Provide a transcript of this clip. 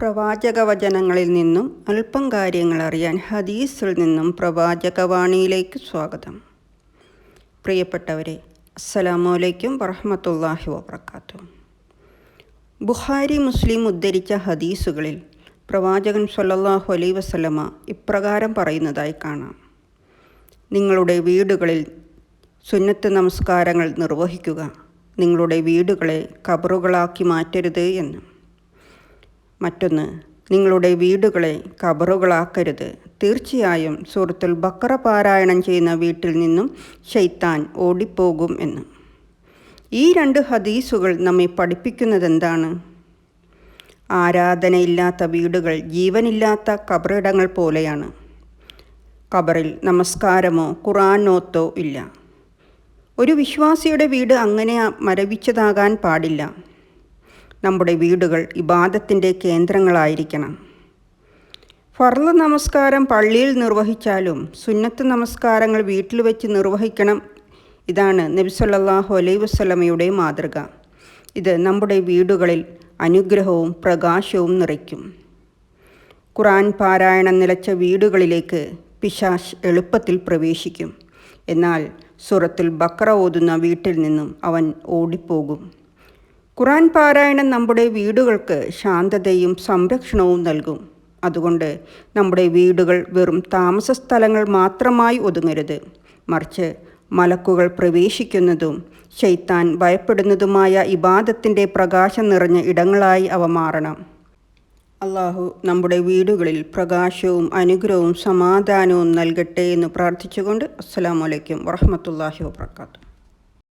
പ്രവാചക വചനങ്ങളിൽ നിന്നും അല്പം കാര്യങ്ങൾ അറിയാൻ ഹദീസിൽ നിന്നും പ്രവാചകവാണിയിലേക്ക് സ്വാഗതം. പ്രിയപ്പെട്ടവരെ അസ്സലാമു അലൈക്കും വറഹമത്തല്ലാഹി വബർക്കാത്തു ബുഹാരി മുസ്ലിം ഉദ്ധരിച്ച ഹദീസുകളിൽ പ്രവാചകൻ സല്ലല്ലാഹു അലൈ വസല്ലമ ഇപ്രകാരം പറയുന്നതായി കാണാം. നിങ്ങളുടെ വീടുകളിൽ സുന്നത്ത് നമസ്കാരങ്ങൾ നിർവഹിക്കുക നിങ്ങളുടെ വീടുകളെ കബറുകളാക്കി മാറ്റരുത് എന്ന്. മറ്റൊന്ന് നിങ്ങളുടെ വീടുകളെ കബറുകളാക്കരുത്. തീർച്ചയായും സൂറത്തുൽ ബക്കറ പാരായണം ചെയ്യുന്ന വീട്ടിൽ നിന്നും ഷെയ്ത്താൻ ഓടിപ്പോകും എന്ന്. ഈ രണ്ട് ഹദീസുകൾ നമ്മെ പഠിപ്പിക്കുന്നത് പഠിപ്പിക്കുന്നതെന്താണ്? ആരാധനയില്ലാത്ത വീടുകൾ ജീവനില്ലാത്ത കബറിടങ്ങൾ പോലെയാണ്. കബറിൽ നമസ്കാരമോ ഖുറാനോത്തോ ഇല്ല. ഒരു വിശ്വാസിയുടെ വീട് അങ്ങനെ മരവിച്ചതാകാൻ പാടില്ല. നമ്മുടെ വീടുകൾ ഇബാദത്തിന്റെ കേന്ദ്രങ്ങളായിരിക്കണം. ഫർൾ നമസ്കാരം പള്ളിയിൽ നിർവഹിച്ചാലും സുന്നത്ത് നമസ്കാരങ്ങൾ വീട്ടിൽ വെച്ച് നിർവഹിക്കണം. ഇതാണ് നബി അലൈ വസ്ലമയുടെ മാതൃക. ഇത് നമ്മുടെ വീടുകളിൽ അനുഗ്രഹവും പ്രകാശവും നിറയ്ക്കും. ഖുറാൻ പാരായണം നിലച്ച വീടുകളിലേക്ക് പിശാഷ് എളുപ്പത്തിൽ പ്രവേശിക്കും. എന്നാൽ സുറത്തിൽ ബക്ര ഓതുന്ന വീട്ടിൽ നിന്നും അവൻ ഓടിപ്പോകും. ഖുറാൻ പാരായണം നമ്മുടെ വീടുകൾക്ക് ശാന്തതയും സംരക്ഷണവും നൽകും. അതുകൊണ്ട് നമ്മുടെ വീടുകൾ വെറും താമസ സ്ഥലങ്ങൾ മാത്രമായി ഒതുങ്ങരുത്. മറിച്ച് മലക്കുകൾ പ്രവേശിക്കുന്നതും ശൈത്താൻ ഭയപ്പെടുന്നതുമായ ഇബാദത്തിന്റെ പ്രകാശം നിറഞ്ഞ ഇടങ്ങളായി അവ മാറണം. അള്ളാഹു നമ്മുടെ വീടുകളിൽ പ്രകാശവും അനുഗ്രഹവും സമാധാനവും നൽകട്ടെ എന്ന് പ്രാർത്ഥിച്ചുകൊണ്ട് അസ്സാം വലൈക്കും വറഹമത്തല്ലാഹി വാത്തു